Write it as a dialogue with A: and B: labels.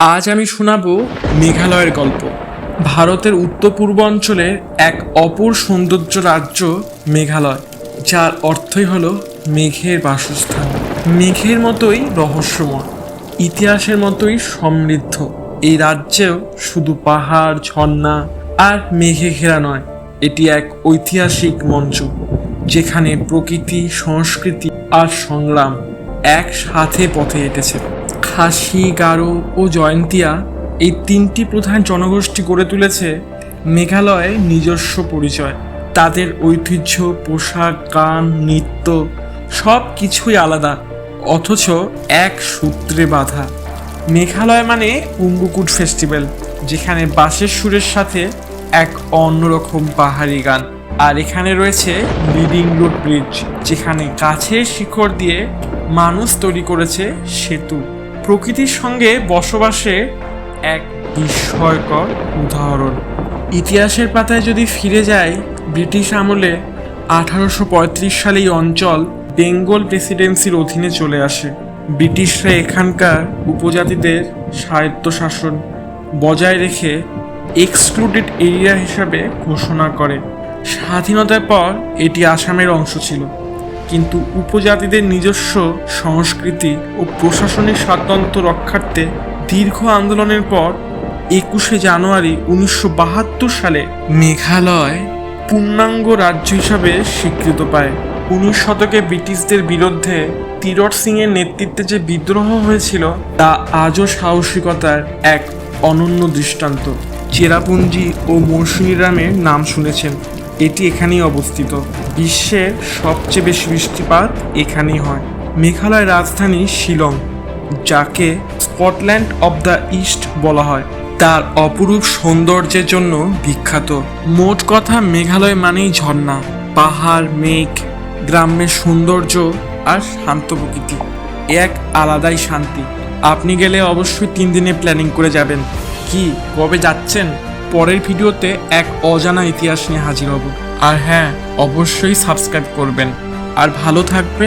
A: আজ আমি শোনাবো মেঘালয়ের গল্প। ভারতের উত্তর পূর্বাঞ্চলের এক অপর সৌন্দর্য রাজ্য মেঘালয়, যার অর্থই হলো মেঘের বাসস্থান। মেঘের মতোই রহস্যময়, ইতিহাসের মতোই সমৃদ্ধ। এই রাজ্যেও শুধু পাহাড়, ঝর্ণা আর মেঘে ঘেরা নয়, এটি এক ঐতিহাসিক মঞ্চ, যেখানে প্রকৃতি, সংস্কৃতি আর সংগ্রাম একসাথে পথে হেঁটেছে খাসি গারো ও জয়ন্তিয়া এই তিনটি প্রধান জনগোষ্ঠী গড়ে তুলেছে মেঘালয়ে নিজস্ব পরিচয়। তাদের ঐতিহ্য, পোশাক, গান, নৃত্য সব কিছুই আলাদা, অথচ এক সূত্রে বাঁধা। মেঘালয় মানে উম্বুকুট ফেস্টিভ্যাল, যেখানে বাঁশের সুরের সাথে এক অন্যরকম পাহাড়ি গান। আর এখানে রয়েছে লিডিং রোড ব্রিজ, যেখানে গাছের শিকড় দিয়ে মানুষ তৈরি করেছে সেতু। প্রকৃতির সঙ্গে বসবাসে এক বিস্ময়কর উদাহরণ। ইতিহাসের পাতায় যদি ফিরে যায় ব্রিটিশ আমলে আঠারোশো পঁয়ত্রিশ সালে এই অঞ্চল বেঙ্গল প্রেসিডেন্সির অধীনে চলে আসে। ব্রিটিশরা এখানকার উপজাতিদের স্বায়ত্তশাসন বজায় রেখে এক্সক্লুডেড এরিয়া হিসাবে ঘোষণা করে। স্বাধীনতার পর এটি আসামের অংশ ছিল। কিন্তু উপজাতিদের নিজস্ব সংস্কৃতি ও প্রশাসনিক স্বাতন্ত্র রক্ষার্থে দীর্ঘ আন্দোলনের পর একুশে জানুয়ারি উনিশশো বাহাত্তর সালে মেঘালয় পূর্ণাঙ্গ রাজ্য হিসাবে স্বীকৃত পায়। উনিশ শতকে ব্রিটিশদের বিরুদ্ধে তিরট সিং এর নেতৃত্বে যে বিদ্রোহ হয়েছিল, তা আজও সাহসিকতার এক অনন্য দৃষ্টান্ত। চেরাপুঞ্জি ও মৌসুমীরামের নাম শুনেছেন। এটি এখানেই অবস্থিত। বিশ্বের সবচেয়ে বেশি বৃষ্টিপাত এখানেই হয়। মেঘালয় রাজধানী শিলং, যাকে স্কটল্যান্ড অব দ্য ইস্ট বলা হয়। তার অপরূপ সৌন্দর্যের জন্য বিখ্যাত। মোট কথা, মেঘালয় মানেই ঝর্ণা। পাহাড়, মেঘ গ্রামের সৌন্দর্য আর শান্ত প্রকৃতি। এক আলাদাই শান্তি। আপনি গেলে অবশ্যই তিন দিনে প্ল্যানিং করে যাবেন। কি, কবে যাচ্ছেন? পরের ভিডিওতে এক অজানা ইতিহাস নিয়ে হাজির হব। আর হ্যাঁ অবশ্যই সাবস্ক্রাইব করবেন। আর ভালো থাকবে